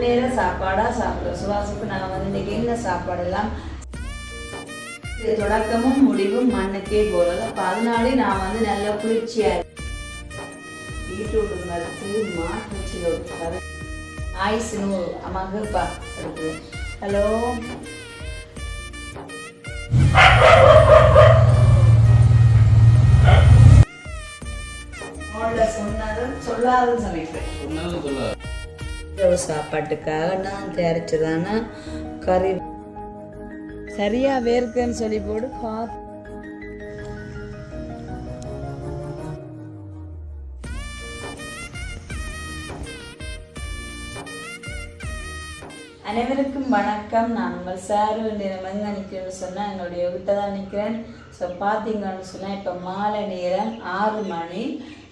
நேர சாப்பாடாக சாப்பிட்றோம். சுவாசுக்கு நாங்கள் வந்து இன்னைக்கு என்ன சாப்பாடெல்லாம்? தொடக்கமும் முடிவும் மண்ணுக்கே போகிறது அப்போ அதனாலே நான் வந்து நல்ல குளிர்ச்சியாக பீட்ரூட் மரத்து மாட்டு ஒரு ஆயுசுன்னு மகப்பா ஹலோ? சொன்னாலும் சொல்லாதும் சமைப்பேன். சொன்னாலும் சொல்ல இரவு சாப்பாட்டுக்காக நான் தயாரிச்சதான? கறி. சரியா வேர்க்குன்னு சொல்லி போடு பார்த்து அனைவருக்கும் வணக்கம். நான் உங்கள் சாரு நேரம் எங்கே நிற்கிறேன்னு சொன்னால் எங்களுடைய வீட்டை தான் நிற்கிறேன். ஸோ பார்த்தீங்கன்னு சொன்னால் இப்போ மாலை நேரம் ஆறு மணி.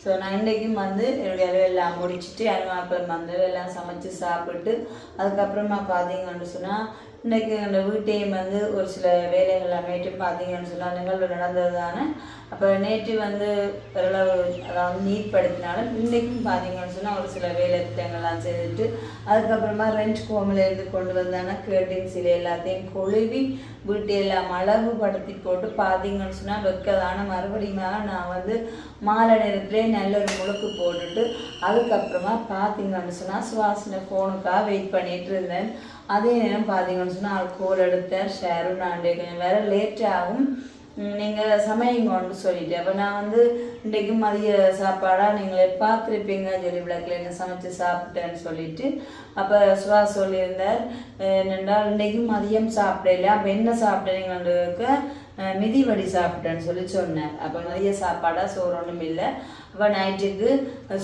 ஸோ நான் இன்றைக்கும் வந்து என்னுடைய வேலையெல்லாம் முடிச்சுட்டு அனுமாக்கள் வந்து எல்லாம் சமைச்சு சாப்பிட்டு அதுக்கப்புறமா பார்த்தீங்கன்னு சொன்னால் இன்றைக்கு அந்த வீட்டையும் வந்து ஒரு சில வேலைகள் நேற்று பார்த்தீங்கன்னு சொன்னால் நிகழ்வு நடந்தது தானே அப்போ நேற்று வந்து ஓரளவு அதாவது நீர்ப்படுத்தினாலும் இன்றைக்கும் பார்த்தீங்கன்னு சொன்னால் ஒரு சில வேலை திட்டங்கள்லாம் செய்துட்டு அதுக்கப்புறமா ரெஞ்ச் கோமிலேருந்து கொண்டு வந்தான கேட்டிங்ஸில் எல்லாத்தையும் கொழுவி வீட்டையெல்லாம் அழகுபடுத்தி போட்டு பார்த்தீங்கன்னு சொன்னால் வெக்கதான. மறுபடியும் நான் வந்து மாலை நேரத்துலேயே நல்ல ஒரு முழுக்கு போட்டுட்டு அதுக்கப்புறமா பார்த்தீங்கன்னு சொன்னால் சுவாசனை ஃபோனுக்காக வெயிட் பண்ணிகிட்டு இருந்தேன். அதே நேரம் பார்த்தீங்கன்னு சொன்னால் அவர் கோல் எடுத்தேன். ஷேரும் நான் கொஞ்சம் வேற லேட்டாகும் ஆகும். நீங்கள் சமையுங்கன்னு சொல்லிட்டு. அப்போ நான் வந்து இன்றைக்கு மதிய சாப்பாடாக நீங்கள் பார்த்துருப்பீங்க. சொல்லி விளக்கில் என்ன சமைச்சு சாப்பிட்டேன்னு சொல்லிட்டு. அப்போ சுவா சொல்லியிருந்தார் என்னென்னா இன்றைக்கு மதியம் சாப்பிடல அப்போ என்ன சாப்பிட்டீங்கன்றதுக்கு மிதிவடி சாப்பிட்டேன்னு சொல்லி சொன்னேன் அப்போ மதிய சாப்பாடாக சோறு ஒன்றும் இல்லை. அப்போ நைட்டுக்கு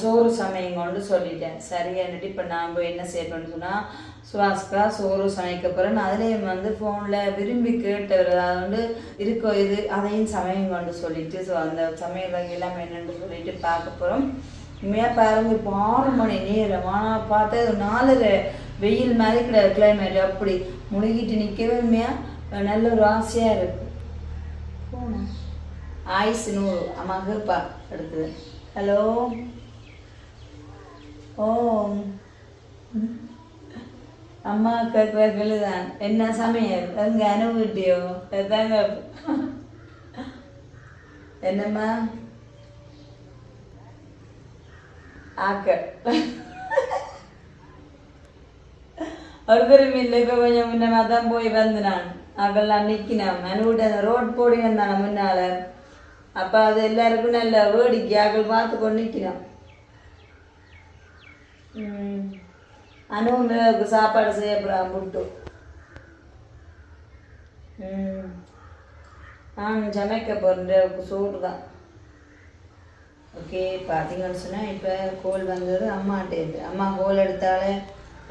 சோறு சமையுங்கன்னு சொல்லிட்டேன். சரியான்ட்டு இப்போ நான் போய் என்ன செய்யணும்னு சொன்னால் சுவாஸ்கா சோறு சமைக்க போகிறேன் அதுலேயும் வந்து ஃபோனில் விரும்பி கேட்டவர் அதை வந்து இருக்கோ இது அதையும் சமையுங்கன்னு சொல்லிட்டு ஸோ அந்த சமையல் வகை எல்லாம் என்னென்னு சொல்லிட்டு பார்க்க போகிறோம் உண்மையாக பாருங்க இப்போ ஆறு மணி நேரம். ஆனால் பார்த்தா நாலரை. வெயில் மாதிரி கிடையாது கிளைமேட் அப்படி முழுகிட்டு நிற்கவே உண்மையாக நல்ல ஒரு ஆசையாக இருக்கு. போனேன் ஆயுசு நூறு. மகப்பா எடுக்குது ஹலோ ஓ. அம்மா கேட்குற தான். என்ன சமையல்? எங்க அனுபவிட்டியோ தாங்க என்னம்மா? ஆக்க. ஒருத்தரும் இல்லை. இப்போ கொஞ்சம் முன்னமாக தான் போய் வந்து நான் அவெல்லாம் நிற்கினான் அனுவிட்டு ரோட் போடி வந்தான முன்னால். அப்போ அது எல்லாருக்கும் நல்ல வேடிக்கை ஆக்கள் பார்த்து கொண்டு நிற்கிறான் அனுவுக்கு சாப்பாடு செய்ய போகிறான் புட்டு நான் சமைக்க போகிறேன் சூடு தான். ஓகே பார்த்தீங்கன்னு சொன்னால் இப்போ கோல் வந்தது அம்மாட்டேருந்து அம்மா கோல் எடுத்தாலே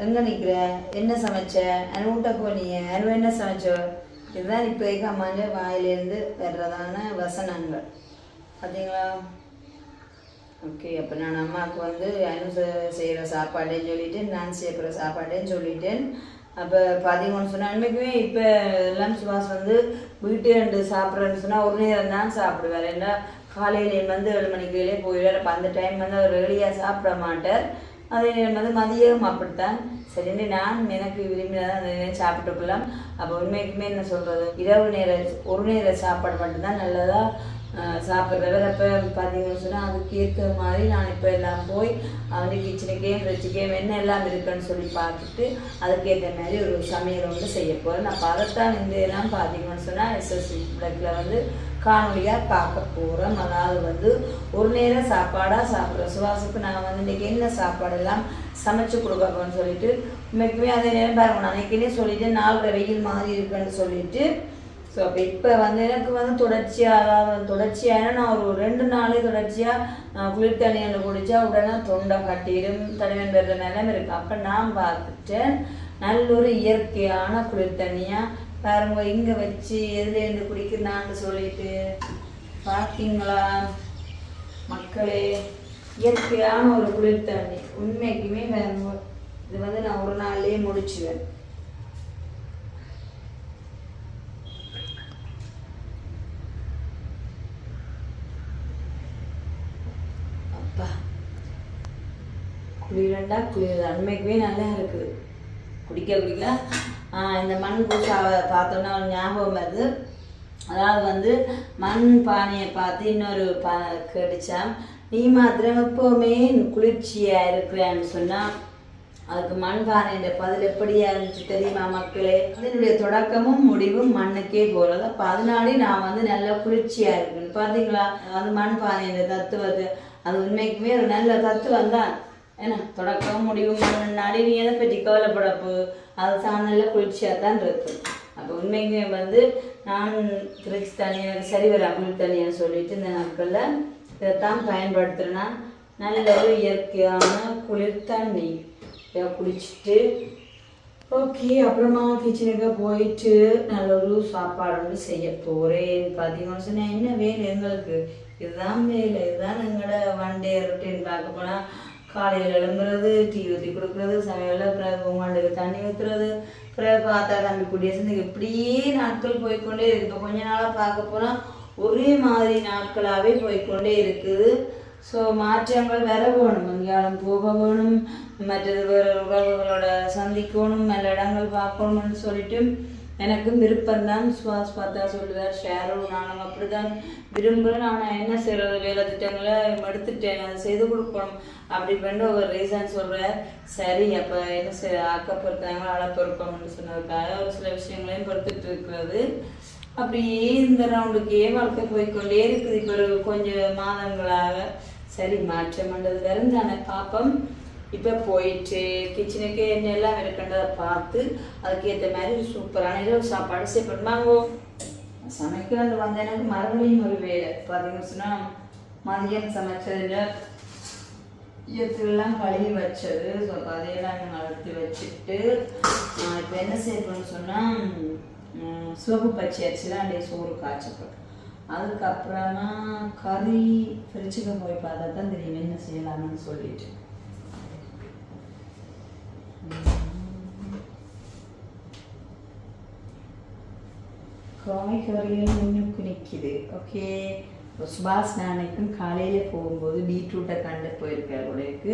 எங்கே நிற்கிற என்ன சமைச்ச? அனுவிட்ட போனீங்க அனு என்ன சமைச்சோ? இதுதான் இப்போதைக்கு அம்மாண்ட வாயிலேருந்து வர்றதான வசனங்கள். பார்த்தீங்களா ஓகே அப்போ நான் அம்மாவுக்கு வந்து அனு செய்கிற சாப்பாடுன்னு சொல்லிட்டேன் நான் சேர்க்குற சாப்பாடுன்னு சொல்லிட்டேன். அப்போ பார்த்தீங்கன்னு சொன்னால் உண்மைக்குமே இப்போ எல்லாம் சுபாஷ் வந்து வீட்டு ரெண்டு சாப்பிட்றேன்னு சொன்னால் ஒரு நேரம் தான் சாப்பிடுவார் ஏன்னா காலையிலே வந்து ஏழு மணிக்குள்ளே போயிடுவார் அப்போ அந்த டைம் வந்து அவர் வெளியாக சாப்பிட மாட்டார். அதே நேரம் வந்து மதியம் அப்படித்தான். சரின்னு நான் எனக்கு விரும்பினதான் அந்த நேரம் சாப்பிட்டுக்கலாம் அப்போ உண்மைக்குமே என்ன சொல்கிறது இரவு நேர ஒரு நேர சாப்பாடு மட்டும்தான் நல்லதாக சாப்பிட்றவர் அப்போ பார்த்தீங்கன்னு சொன்னால் அதுக்கு ஏற்ற மாதிரி நான் இப்போ எல்லாம் போய் அவனுக்கு கிச்சனுக்கே ஃப்ரிட்ஜுக்கே என்ன எல்லாம் இருக்குன்னு சொல்லி பார்த்துட்டு அதுக்கேற்ற மாதிரி ஒரு சமையல் வந்து செய்ய போகிறேன் நான் பதத்தான் இந்த எல்லாம் பார்த்தீங்கன்னு சொன்னால் எஸ்எஸ்சி பிளக்கில் வந்து காணொலியாக பார்க்க போகிறோம் அதாவது வந்து ஒரு நேரம் சாப்பாடாக சாப்பிட்றோம் சுவாசுக்கு நான் வந்து இன்றைக்கி என்ன சாப்பாடெல்லாம் சமைச்சு கொடுக்கணும்னு சொல்லிட்டு உண்மைக்குமே அதே நேரம் பாருங்க நான் அன்றைக்கினே சொல்லிட்டு நாலரை வெயில் மாதிரி இருக்குன்னு சொல்லிட்டு ஸோ அப்போ இப்போ வந்து எனக்கு வந்து தொடர்ச்சியாக அதாவது தொடர்ச்சியாக நான் ஒரு ரெண்டு நாளே தொடர்ச்சியாக குளிர் தண்ணியில் குடித்தா உடனே தொண்டை கட்டிடும் தனிவன் பெற நிலைமை இருக்குது அப்போ நான் பார்த்துட்டேன் நல்ல ஒரு இயற்கையான குளிர் தண்ணியாக பாருங்க இங்கே வச்சு எதுலேருந்து குடிக்கிறான்னு சொல்லிட்டு பார்த்தீங்களா மக்களே இயற்கையான ஒரு குளிர் தண்ணி. உண்மைக்குமே இது வந்து நான் ஒரு நாள்லேயே முடிச்சுவேன் அப்பா குளிரண்டா குளிர் உண்மைக்குமே நல்லா இருக்குது. குடிக்க குடிக்க. இந்த மண் பூசாவை பார்த்தோன்னா ஒரு ஞாபகம் வருது. அதாவது வந்து மண் பானையை பார்த்து இன்னொரு பா கடித்தான் நீ மாத்திரம் எப்போவுமே குளிர்ச்சியாக இருக்கிறேன்னு சொன்னால் அதுக்கு மண் பானைன்ற பதில் எப்படியா இருந்துச்சு தெரியுமா மக்களே? அதனுடைய தொடக்கமும் முடிவும் மண்ணுக்கே போகிறது அப்போ அதனாலே நான் வந்து நல்லா குளிர்ச்சியாக இருக்குன்னு. பார்த்தீங்களா? அது மண் பானைன்ற தத்துவத்தை. அது உண்மைக்குமே ஒரு நல்ல தத்துவம் தான் ஏன்னா தொடக்கம் முடிவும் முன்னாடி நீ எதை பற்றி கவலைப்படப்பு அது தான் குளிர்ச்சியாக தான் இருக்கு அப்போ உண்மைங்க வந்து நான் திருச்சி தண்ணி எனக்கு சரி வர குளிர் தண்ணின்னு சொல்லிட்டு இந்த நாட்களில் இதைத்தான் பயன்படுத்துகிறேன்னா நல்ல ஒரு இயற்கையான குளிர் தண்ணி. இதை ஓகே அப்புறமா கிச்சனுக்கு போயிட்டு நல்ல ஒரு சாப்பாடு வந்து செய்ய போகிறேன் பார்த்தீங்கன்னு சொன்னால் என்ன வேலை எங்களுக்கு? இதுதான் வேலை இதுதான் எங்களோட ஒன் டே ரொட்டீன் பார்க்க போனால் காலையில் எழும்புறது டீ ஊற்றி கொடுக்குறது சமையலில் பிறகு தண்ணி ஊற்றுறது பிறகு பார்த்தா தம்பி குடிய சேர்ந்து இப்படியே நாட்கள் போய்க்கொண்டே இருக்கு. இப்போ கொஞ்ச நாளாக பார்க்க போனால் ஒரே மாதிரி நாட்களாகவே போய்க்கொண்டே இருக்குது. ஸோ மாற்றங்கள் வர வேணும் எங்கேயாலும் போக வேணும் மற்றது வேறு உறவுகளோட சந்திக்கணும். நல்ல இடங்கள் பார்க்கணும்னு சொல்லிட்டு எனக்கும் விருப்பம்தான் சுவாஸ் பார்த்தா சொல்லுவார் ஷேரும் நானும் அப்படிதான் விரும்புகிறேன் ஆனால் என்ன செய்கிறது வேலை திட்டங்களை எடுத்துட்டேன் அதை செய்து கொடுக்கணும் அப்படி பண்ணி ஒரு ரீசன் சொல்கிறார் சரி அப்போ என்ன செய்ய ஆக்க பொறுத்தாங்களோ அழ பொறுக்கணும்னு சொன்னதுக்காக ஒரு சில விஷயங்களையும் பொறுத்துட்டு இருக்கிறது. அப்படியே இந்த ரவுண்டுக்கே வாழ்க்கை போய்கொண்டே இருக்குது. இப்போ கொஞ்சம் மாதங்களாக. சரி மாற்றம் பண்ணுறது வேறு தானே பாப்பம். இப்போ போயிட்டு கிச்சனுக்கு என்னெல்லாம் இருக்குன்றதை பார்த்து அதுக்கேற்ற மாதிரி ஒரு சூப்பரான இரவு சாப்பாடு செய்யப்படுமாங்கோ சமைக்கிறது வந்த எனக்கு மறுபடியும் ஒரு வேலை. பார்த்தீங்கன்னு சொன்னால் மதியம் சமைச்சதுல இயற்கையெல்லாம் கழுவி வச்சது. ஸோ அதையெல்லாம் நாங்கள் வச்சுட்டு இப்போ என்ன செய்யணும்னு சொன்னால் சோப்பு பச்சை அரிசிலாம் அப்படியே சோறு காய்ச்சப்படும். அதுக்கப்புறமா கறி ஃப்ரிட்ஜுக்கு போய் பார்த்தா தான் தெரியும் என்ன செய்யலாம்னு சொல்லிட்டு. காய்கறிகள் முன்னுக்கு நிற்கிது ஓகே சுபாஷ் நானைக்கும் காலையில் போகும்போது பீட்ரூட்டை கண்டு போயிருக்கார் உடையக்கு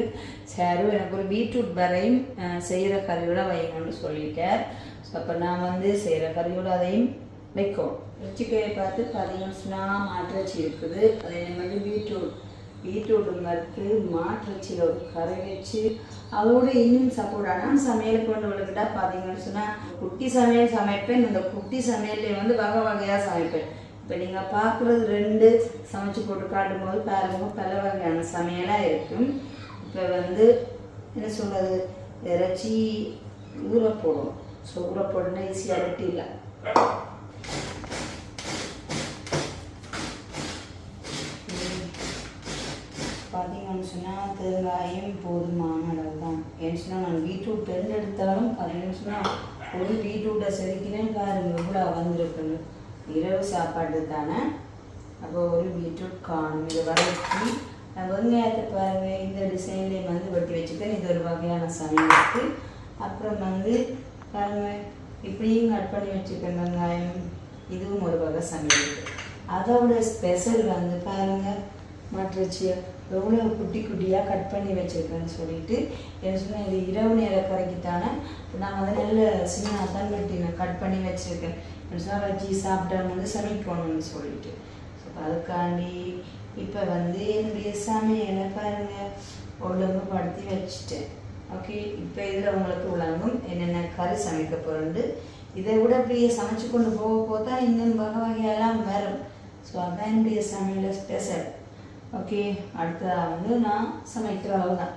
சாரும் எனக்கு ஒரு பீட்ரூட் வரையும் செய்கிற கறியோட வைங்கன்னு சொல்லிட்டார். ஸோ அப்போ நான் வந்து செய்கிற கறியோட அதையும் வைக்கும் ருச்சிக்கையை பார்த்து பார்த்தீங்கன்னா மாற்றச்சி இருக்குது. அதையும் வந்து பீட்ரூட். பீட்ரூட் வறுத்து மாட்டு வச்சு கரை வச்சு அதோட இன்னும் சப்போர்ட் ஆனால் சமையல் கொண்டு விழுக்கிட்டா பார்த்தீங்கன்னு சொன்னால் குட்டி சமையல் சமைப்பேன் இந்த குட்டி சமையல்ல வந்து வகை வகையாக சமைப்பேன். இப்போ நீங்கள் பார்க்குறது ரெண்டு சமைச்சு போட்டு காட்டும்போது பாருங்க பல வகையான சமையலாக இருக்கும். இப்போ வந்து என்ன சொல்கிறது இறைச்சி ஊற போடும் ஸோ ஊற போடணும்னா ஈஸியாக ரொட்டி இல்லை பார்த்தீங்கன்னு சொன்னால் தேங்காயும் போதுமான அளவு தான் ஏன்னு சொன்னால் நான் பீட்ரூட் ரெண்டு எடுத்தாலும் பார்த்தீங்கன்னு சொன்னால் ஒரு பீட்ரூட்டை செதுக்கினேன் பாருங்க எவ்வளோ வந்திருக்குன்னு இரவு சாப்பாடு தானே? அப்போ ஒரு பீட்ரூட் காணும். இதை வதக்கி வெங்காயத்தை பாருங்கள் இந்த டிசைன்லேயும் வந்து வெட்டி வச்சுக்கேன் இது ஒரு வகையான சமையலுக்கு. அப்புறம் வந்து பாருங்கள் இப்படியும் கட் பண்ணி வச்சுக்கேன் வெங்காயம் இதுவும் ஒரு வகை சமையலுக்கு. அதோட ஸ்பெஷல் வந்து பாருங்கள் மற்றச்சியை எவ்வளோ குட்டி குட்டியாக கட் பண்ணி வச்சுருக்கேன்னு சொல்லிட்டு என்ன சொன்னால் இது இரவு நேர கரைக்குத்தானே நான் வந்து நல்ல சின்ன தான் நான் கட் பண்ணி வச்சுருக்கேன். என்ன சொன்னால் வச்சு சாப்பிட்டா வந்து சமைக்கணும்னு சொல்லிட்டு. ஸோ அதுக்காண்டி இப்போ வந்து என்னுடைய சமையலை பாருங்கள் ஒழுங்குபடுத்தி வச்சுட்டேன். ஓகே இப்போ இதில் உங்களுக்கு விளங்கும் என்னென்ன கறி சமைக்க போகிறேன்ட்டு இதை விட அப்படியே சமைச்சு கொண்டு போக போதா இன்னும் வகை வகையெல்லாம் வரும். ஸோ அதான் என்னுடைய சமையல் ஸ்பெஷல் ஓகே அடுத்ததாக வந்து நான் சமைக்கிற அளவு தான்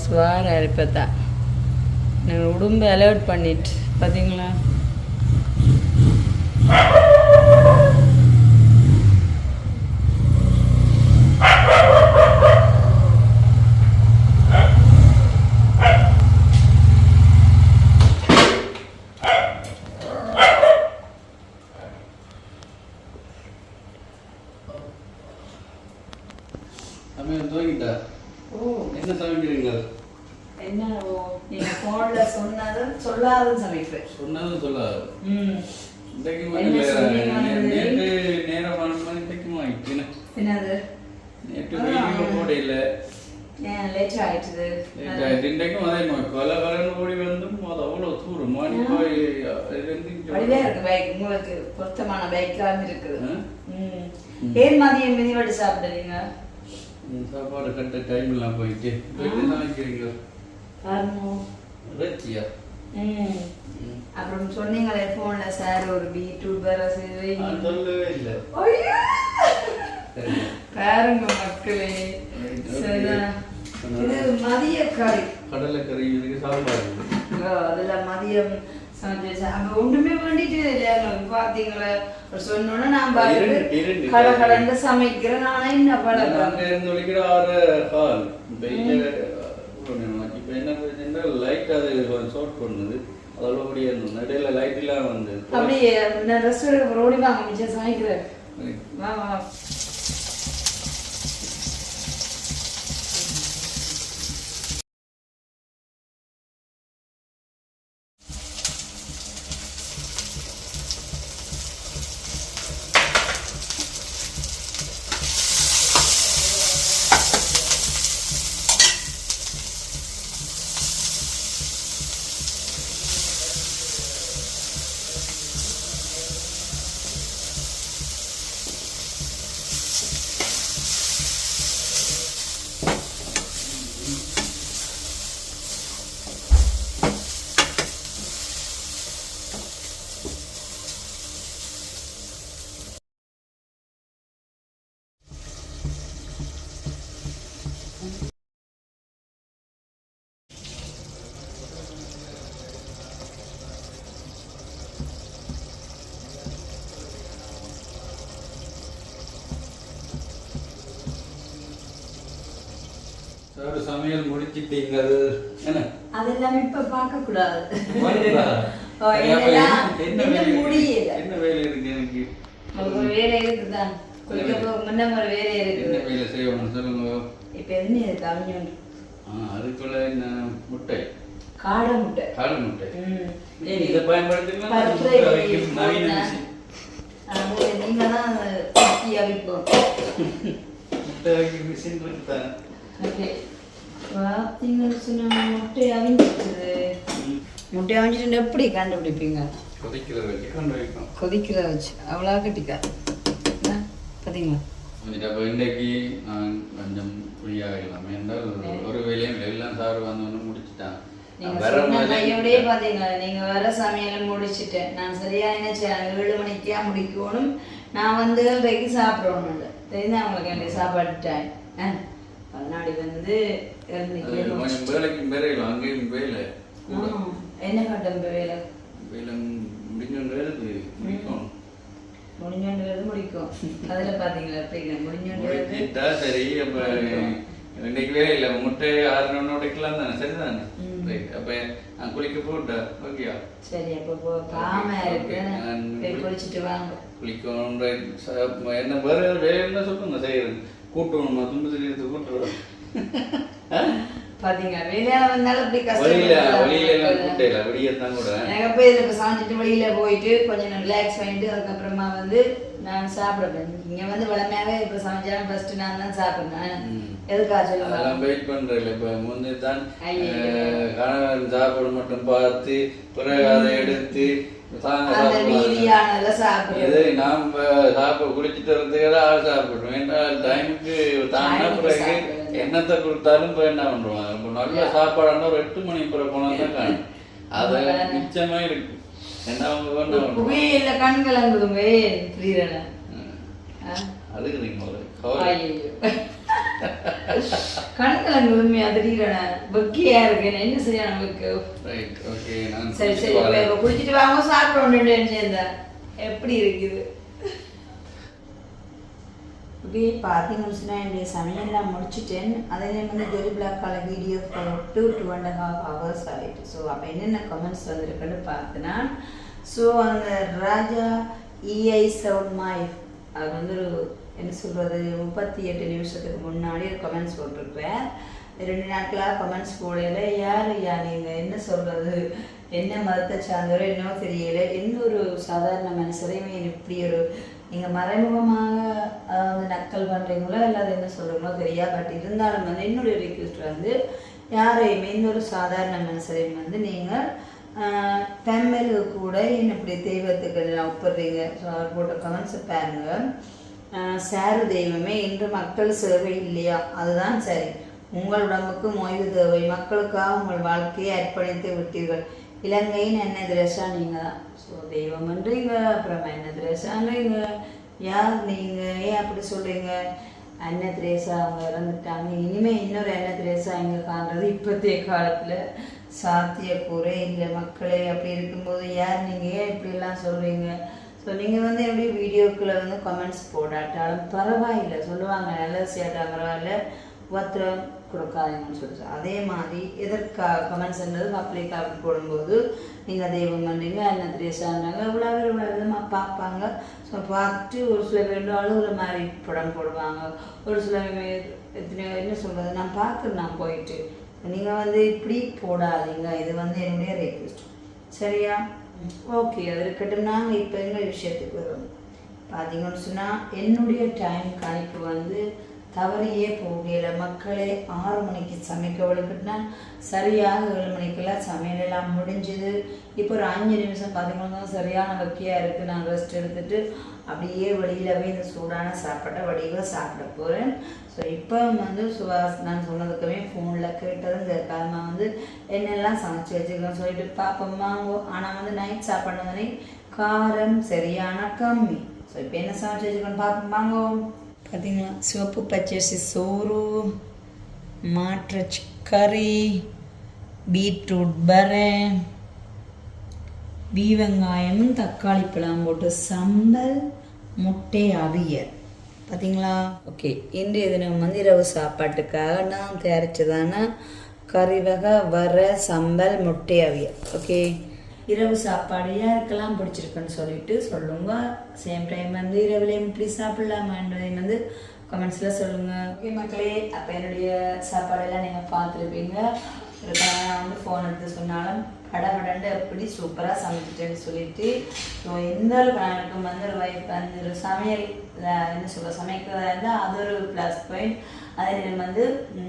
சுவார அரிப்பத்தா நீங்கள் உடம்பு அலர்ட் பண்ணிட்டு பார்த்தீங்களா துவங்கிட்டா ஓ என்ன சமைக்கிறீங்க என்ன ஓ நீங்க போன்ல சொன்னது சொல்லாத சமைக்கிறேன் சொன்னதும் சொல்லாது ம் இன்றைக்கு என்ன சொன்னீங்க மட்டும் வந்து? நேற்று நேரமான மாதிரி இன்றைக்கும் ஆயிடுச்சு என்னது நேற்று வீடியோ போட இல்லை ஏன் லேட் ஆயிடுது இன்றைக்கும் அதே மாதிரி கொலை கொலைன்னு ஓடி வந்தும் அது அவ்வளோ தூரம் மாடி போய் இருந்து வடிவா இருக்கு பைக் உங்களுக்கு பொருத்தமான பைக்காக இருக்குது ஆ? ம் ஏன் மதியம் மிதிவடி சாப்பிடுறீங்க ம், சாப்பாடு கட்ட டைம் எல்லாம் போயிட்டு போயிட்டு ம். ம். அப்புறம் சொன்னீங்களே போன்ல சார் ஒரு நான் சொல்லவே இல்லை. பாருங்க மக்களே. இது மதிய கறி கடலைக்கறி இதுக்கு ஓ, அதுல மதியம். அங்க ஒண்ணுமே வேண்டிட்டு இல்லையா பாத்தீங்களா சொன்னோன்னே நான் கடை கடைந்து சமைக்கிறேன் நானே என்ன பழக்கம் லைட் அது ஷார்ட் பண்ணுது அதோட ஓடியே இருந்தது இடையில லைட் எல்லாம் வந்து அப்படியே நான் ரெஸ்டாரண்ட் ரோடி வாங்க மிச்சம் சமைக்கிறேன் சமையல் முடிச்சிட்டீங்க அது என்ன? அதெல்லாம் இப்ப பார்க்க கூடாது என்ன- என்ன வேலை இருக்கு? என்ன இருக்கு எனக்கு வேலை இருக்குதான். முன்ன ஒரு வேலை என்ன இருக்குது வேலை செய்யணும் சொல்லுங்க. இப்ப என்ன இருக்கு ஆ, அதுக்குள்ள என்ன? முட்டை. காடை முட்டை. காடு முட்டை. இதை பயன்படுத்திக்கலாம் நவீன நீங்க தான் அவிப்போம். முட்டை ஓகே. பார்த்தீங்கன்னு சொன்னா முட்டை அவிஞ்சிட்டுது. முட்டை அவிஞ்சிட்டு எப்படி கண்டுபிடிப்பீங்க? கொதிக்கிறத வச்சு கொண்டு வைக்கும் கொதிக்கிற வச்சு. அவ்வளோ கட்டிக்கா. பார்த்தீங்களா அப்போ இன்றைக்கு நான் கொஞ்சம் ஃப்ரீயாக இல்லாமல் என்றால் ஒரு வேலையும். எல்லாம் சார் வந்தோன்னு முடிச்சுட்டான். கையோடயே பாத்தீங்க நீங்க வர சமையல் முடிச்சிட்டேன். நான் சரியா நினைச்சேன். ஏழு மணிக்கா முடிக்கணும். நான் வந்து ஏழரைக்கு சாப்பிடணும் தெரியுதா உங்களுக்கு? என்னுடைய சாப்பாடு டைம் அதனாடி வந்து வேலைக்கும் வேலையில் அங்கேயும் வேலை என்ன கட்டம் வேலை? வேலை முடிஞ்சோண்டு வருது முடிக்கும். முடிஞ்சோண்டு வருது முடிக்கும். அதுல பாத்தீங்களா எப்படி முடிஞ்சோண்டு சரி அப்போ இன்னைக்கு வேலை இல்லை முட்டை ஆறு உடைக்கலாம் தானே சரிதானே. ரைட் அப்போ நான் குளிக்க போட்டேன் ஓகேயா சரி அப்போ போ காம இருக்கு Okay, நான் போய் குளிச்சுட்டு வாங்க. குளிக்கணும் right. ச- என்ன வேற வேலை என்ன சொல்லுங்க செய்யறது. கூட்டணுமா துன்பத்தில் எடுத்து கூட்டுறோம் பாத்தீங்க வெளியால வந்தாலும் இப்படி வழியில வழியில எல்லாம் கூட்டையில விடியத்தான் கூட. நாங்க போய் இதில் சாஞ்சிட்டு வெளியில போயிட்டு கொஞ்சம் ரிலாக்ஸ் பண்ணிட்டு அதுக்கப்புறமா வந்து நான் சாப்பிடுவேன். இங்க வந்து வளமையாவே இப்போ சமைச்சாலும் ஃபர்ஸ்ட் நான் தான் சாப்பிடுவேன். ம். எதுக்காக சொல்லுங்க அதெல்லாம் வெயிட் பண்றேன் இப்ப முந்தி தான் கணவன் சாப்பாடு மட்டும் பார்த்து பிறகு அதை எடுத்து இது நாம சாப்பிட குடிச்சிட்டு வரதுக்கு ஆள் சாப்பிடுறோம் ஏன்னா டைமுக்கு க்கு பிறகு. என்னத்தை கொடுத்தாலும் என்ன பண்ணுவாங்க? இப்போ நல்ல சாப்பாடுன்னா ஒரு எட்டு மணி பிறகு போனால் தான் காணும். அது ஆமா. மிச்சமா இருக்கு. என்ன கண் கலங்குதுமே புரியல. அதுக்குறீங்க முதல்ல கவலை கண் கலங்குதுமே அதிரீரன வெக்கியா இருக்கு நான் என்ன செய்ய நமக்கு? ரைட் ஓகே நான் சரி சரி இப்ப குளிச்சுட்டு வாங்க. சாப்பிடணும் சேர்ந்தா. எப்படி இருக்குது? ஓகே பார்த்தீங்கன்னு சொன்னால் என்னுடைய சமையல்லாம் முடிச்சிட்டேன். அதில் வந்து ஜெரி பிளாக்கால video two two and half hours ஆகிட்டு ஸோ அப்போ என்னென்ன கமெண்ட்ஸ் வந்திருக்குன்னு பார்த்தேன்னா ஸோ அந்த ராஜா இஐ செவன் மை அது வந்து ஒரு என்ன சொல்கிறது முப்பத்தி எட்டு நிமிஷத்துக்கு முன்னாடி ஒரு கமெண்ட்ஸ் போட்டிருப்பேன். ரெண்டு நாட்களாக கமெண்ட்ஸ் போடல. யார் ஐயா நீங்கள் என்ன சொல்கிறது என்ன மதத்தை சார்ந்தவரோ என்னவோ தெரியல. எந்த ஒரு சாதாரண மனுஷரையும் இப்படி ஒரு நீங்கள் மறைமுகமாக வந்து நக்கல் பண்ணுறீங்களோ இல்லாத என்ன சொல்கிறீங்களோ தெரியா? பட் இருந்தாலும் வந்து என்னுடைய ரிக்வெஸ்ட் வந்து யாரையுமே இந்த ஒரு சாதாரண மனுஷரையும் வந்து நீங்கள் தமிழ் கூட என்ன இப்படி தெய்வத்துக்கு எல்லாம் ஒப்புறீங்க? ஸோ அவர் போட்ட கமெண்ட்ஸை பாருங்கள் சேரு தெய்வமே இன்று மக்கள் சேவை இல்லையா? அதுதான் சரி. உங்கள் உடம்புக்கு ஓய்வு தேவை. மக்களுக்காக உங்கள் வாழ்க்கையை அர்ப்பணித்து விட்டீர்கள். இலங்கையின் என்ன திரேசா நீங்கள் தான் ஸோ தெய்வம்ன்றீங்க அப்புறம் என்ன திரேசான்றீங்க யார் நீங்கள் ஏன் அப்படி சொல்கிறீங்க அன்ன திரேசா அவங்க இறந்துட்டாங்க. இனிமேல் இன்னொரு அன்ன திரேசா இங்கே காண்றது இப்போத்தைய காலத்தில் சாத்தியக்கூறே இல்லை. மக்களே அப்படி இருக்கும்போது யார் நீங்கள் ஏன் இப்படிலாம் சொல்கிறீங்க ஸோ நீங்கள் வந்து எப்படி வீடியோக்குள்ளே வந்து கமெண்ட்ஸ் போடாட்டாலும் பரவாயில்லை. சொல்லுவாங்க நல்ல சேட்டா பரவாயில்ல. உபத்திரம் கொடுக்காதீங்கன்னு சொல்லிட்டு. அதே மாதிரி எதற்காக கமெண்ட்ஸ்ன்றது பப்ளிக்காக போடும்போது நீங்கள் தெய்வம் பண்ணுறீங்க என்ன திரேசான்றாங்க இவ்வளோ பேர் இவ்வளோ விதமாக பார்ப்பாங்க. ஸோ பார்த்துட்டு ஒரு சில பேர் அழுகிற மாதிரி படம் போடுவாங்க. ஒரு சில பேர் எத்தனையோ என்ன சொல்கிறது நான் பார்க்குறேன் நான் போயிட்டு. நீங்கள் வந்து இப்படி போடாதீங்க. இது வந்து என்னுடைய ரெக்வெஸ்ட் சரியா? ஓகே அது இருக்கட்டும். நாங்கள் இப்போ எங்கள் விஷயத்துக்கு வருவோம் பார்த்தீங்கன்னு சொன்னால் என்னுடைய டைம் கணிப்பு வந்து தவறியே போகல. மக்களே ஆறு மணிக்கு சமைக்க விழுக்கிட்டா சரியாக ஏழு மணிக்கெல்லாம் சமையலெல்லாம் முடிஞ்சுது. இப்போ ஒரு அஞ்சு நிமிஷம் பார்த்தீங்கன்னா சரியான வக்கியாக இருக்குது நான் ரெஸ்ட் எடுத்துட்டு அப்படியே வெளியில் போய் இந்த சூடான சாப்பாட்டை வடிவாக சாப்பிட போகிறேன் ஸோ இப்போ வந்து சுபாஷ் நான் சொன்னதுக்குமே ஃபோனில் கேட்டதும் கேட்காம வந்து என்னெல்லாம் சமைச்சு வச்சுக்கலாம் சொல்லிட்டு பார்ப்போம்மா ஆனால் வந்து நைட் சாப்பாடு வந்து காரம் சரியான கம்மி. ஸோ இப்போ என்ன சமைச்சு வச்சுருக்கோன்னு பார்ப்போம்மாங்கோ பார்த்தீங்களா சிவப்பு பச்சரிசி சோறு மாற்றச்சி கறி பீட்ரூட் பரே பீ வெங்காயமும் தக்காளி பழம் போட்டு சம்பல் முட்டை அவியல். பார்த்தீங்களா ஓகே இன்றைய தினம் வந்து இரவு சாப்பாட்டுக்காக நான் தயாரித்ததான கறி வகை வர சம்பல் முட்டை அவியல். ஓகே. இரவு சாப்பாடு யாருக்கெல்லாம் பிடிச்சிருக்குன்னு சொல்லிட்டு சொல்லுங்க. சேம் டைம் வந்து இரவுலேயும் இப்படி சாப்பிடலாமான்றதையும் வந்து கமெண்ட்ஸில் சொல்லுங்கள் ஓகே மக்களே அப்போ என்னுடைய சாப்பாடெல்லாம் நீங்கள் பார்த்துருப்பீங்க. வந்து ஃபோன் எடுத்து சொன்னாலும் கடமடண்டு எப்படி சூப்பராக சமைச்சிட்டேன்னு சொல்லிட்டு ஸோ எந்த ஒரு கணக்கும் வந்து ஒரு வைஃப் வந்து ஒரு சமையல் என்ன சொல்ல சமைக்கிறதா இருந்தால் அது ஒரு ப்ளஸ் பாயிண்ட் அதே நேரம் வந்து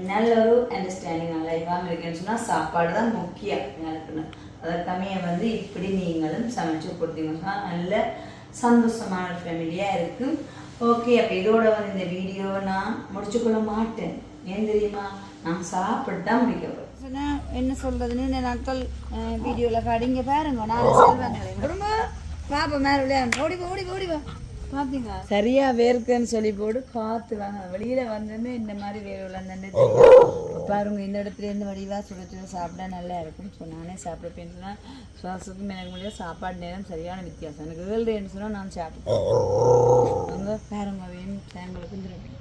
நல்ல ஒரு அண்டர்ஸ்டாண்டிங் லைஃபாக இருக்குன்னு சொன்னால் சாப்பாடு தான் முக்கியம் எனக்குன்னு அதற்கமைய வந்து இப்படி நீங்களும் சமைச்சு கொடுத்தீங்கன்னா நல்ல சந்தோஷமான ஃபேமிலியாக இருக்குது ஓகே அப்போ இதோட வந்து இந்த வீடியோ நான் முடிச்சுக்கொள்ள மாட்டேன். ஏன் தெரியுமா? நான் சாப்பிட்டு தான் முடிக்க போகிறேன் என்ன சொல்றதுன்னு இந்த நாட்கள் வீடியோவில் காடிங்க பாருங்க. நான் செல்வங்களே ரொம்ப பாப்பா மேலே விளையாடு. ஓடி போ ஓடி ஓடி வா பார்த்தீங்க சரியா வேர்க்குன்னு சொல்லி போட்டு பார்த்து வாங்க. வெளியில வந்தோமே இந்த மாதிரி வேர் விளாண்டு பாருங்க இந்த இடத்துல இருந்து வடிவா சுட சுட சாப்பிட நல்லா இருக்கும்னு சொன்னானே. நானே சாப்பிட சுவாசத்துக்கும் எனக்கு முடியாது சாப்பாடு நேரம் சரியான வித்தியாசம். எனக்கு ஏழ்றேன்னு சொன்னால் நான் சாப்பிட்டேன் அங்கே பாருங்க வேணும். தேங்களுக்கு வந்துடும்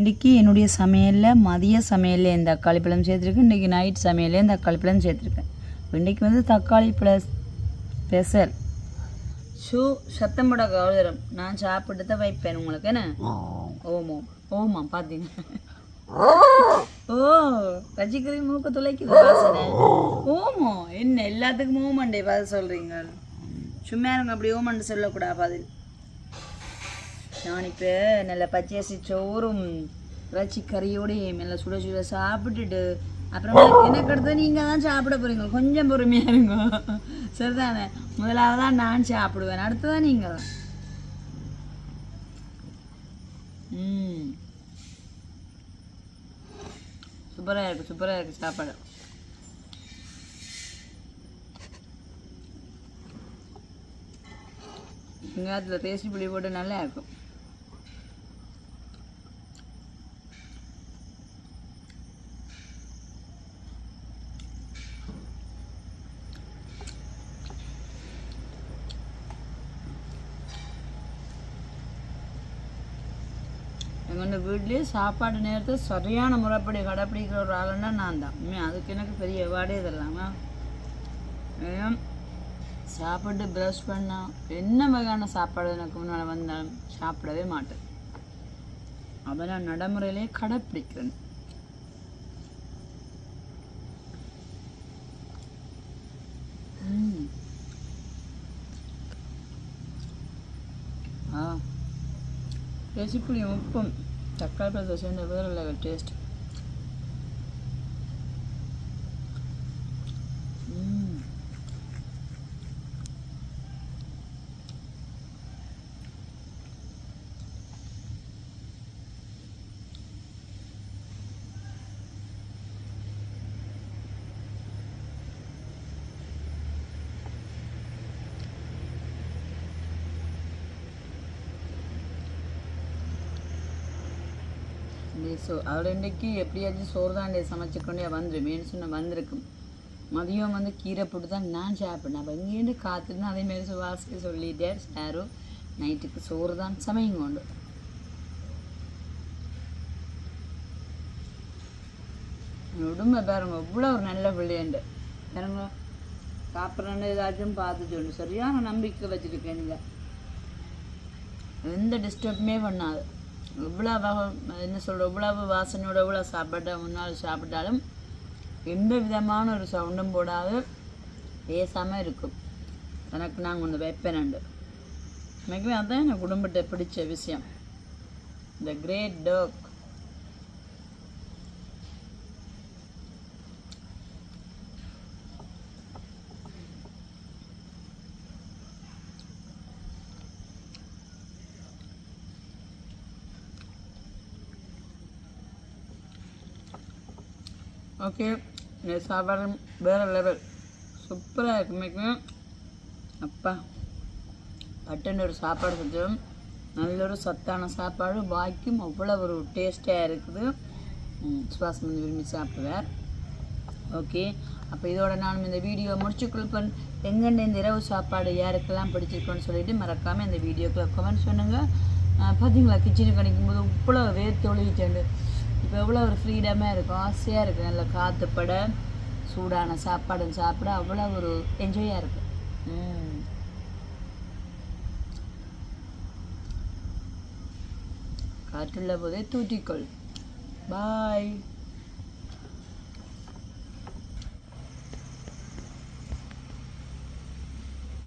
இன்றைக்கி என்னுடைய சமையலில் மதிய சமையலில் இந்த தக்காளி பழம் சேர்த்துருக்கேன். இன்றைக்கி நைட் சமையல்லே இந்த தக்காளி பழம் சேர்த்துருக்கேன். இன்றைக்கி வந்து தக்காளி பழம் ஸ்பெஷல் ஷூ சத்தம் போட கௌதரம் நான் சாப்பிட்டு தான் வைப்பேன் உங்களுக்கு என்ன? ஓமோ ஓமா பார்த்தீங்க ஓ ரஜிக்கறி மூக்க துளைக்குது வாசனை. ஓமோ என்ன எல்லாத்துக்கும் ஓமண்டே பார்த்து சொல்கிறீங்க சும்மா இருங்க அப்படி ஓமண்டு சொல்லக்கூடாது பதில். நான் இப்போ நல்ல பச்சரிசி சோறும் இறைச்சி கறியோடையும் நல்ல சுட சுட சாப்பிட்டுட்டு அப்புறமா எனக்கு அடுத்து நீங்கள் தான் சாப்பிட போகிறீங்க கொஞ்சம் பொறுமையாக இருங்க. சரிதானே? முதலாவது தான் நான் சாப்பிடுவேன். அடுத்ததான் நீங்கள் தான். ம். சூப்பராக இருக்குது சூப்பராக இருக்குது சாப்பாடு. வெங்காயத்தில் டேஸ்ட் புளி போட்டு நல்லா இருக்கும் எங்கள் வீட்லேயே சாப்பாடு நேரத்தை சரியான முறைப்படி கடைப்பிடிக்கிற ஒரு ஆளுன்னா நான் தான். உண்மையா அதுக்கு எனக்கு பெரிய அவார்டே தரலாமா சாப்பிட்டு ப்ரஷ் பண்ணால் என்ன வகையான சாப்பாடு எனக்கு முன்னால் வந்தாலும் சாப்பிடவே மாட்டேன். அதை நான் நடைமுறையிலே கடைப்பிடிக்கிறேன். ம். ஆ. ரெசிப்பியும் உப்பும். தக்காளி பழத்தை சேர்ந்த வேறு லெவல் டேஸ்ட் ம் இந்த சோ அவர் இன்றைக்கு எப்படியாச்சும் சோறு தான் சமைச்சிக்கொண்டே வந்துடும் மீன் சொன்ன வந்திருக்கும். மதியம் வந்து கீரை போட்டு தான் நான் சாப்பிட்டேன் அப்போ இங்கேருந்து காத்துட்டு அதேமாரி சுவாசிக்க சொல்லிட்டேன் சாரும் நைட்டுக்கு சோறு தான் சமையும் உண்டு உடம்ப பாருங்க இவ்வளோ ஒரு நல்ல பிள்ளைண்டு பாருங்க சாப்பிட்றேன்னு ஏதாச்சும் பார்த்து சொல்லு. சரியான நம்பிக்கை வச்சுருக்கேன் எந்த டிஸ்டர்புமே பண்ணாது. எவ்வளோ என்ன சொல்கிற எவ்வளவு வாசனையோட எவ்வளோ சாப்பிட்ட முன்னால் சாப்பிட்டாலும் எந்த விதமான ஒரு சவுண்டும் போடாது பேசாமல் இருக்கும். எனக்கு நாங்கள் ஒன்று வைப்பேனண்டு எனக்குமே அதுதான் எனக்கு குடும்பத்தை பிடிச்ச விஷயம். த கிரேட் டாக் ஓகே இந்த சாப்பாடு வேறு லெவல் சூப்பராக இருக்குமேக்கு அப்பா பட்டன் ஒரு சாப்பாடு செஞ்சோம். நல்ல ஒரு சத்தான சாப்பாடு. வாய்க்கும் அவ்வளோ ஒரு டேஸ்ட்டாக இருக்குது. சுவாசம் வந்து விரும்பி சாப்பிடுவார். ஓகே அப்போ இதோட நான் இந்த வீடியோ முடிச்சு கொடுப்பேன் எங்கெண்ட இந்த இரவு சாப்பாடு யாருக்கெல்லாம் பிடிச்சிருக்கோன்னு சொல்லிட்டு மறக்காமல் இந்த வீடியோக்குள்ள கமெண்ட் சொல்லுங்கள் பார்த்தீங்களா கிச்சனுக்கு அடிக்கும் போது இவ்வளோ வேர் ஒழிச்சுண்டு இப்போ எவ்வளோ ஒரு ஃப்ரீடமாக இருக்கும் ஆசையாக இருக்குது நல்ல காற்றுப்பட சூடான சாப்பாடும் சாப்பிட அவ்வளோ ஒரு என்ஜாயாக இருக்குது காற்றுள்ள போதே தூட்டிக்கொள் பாய்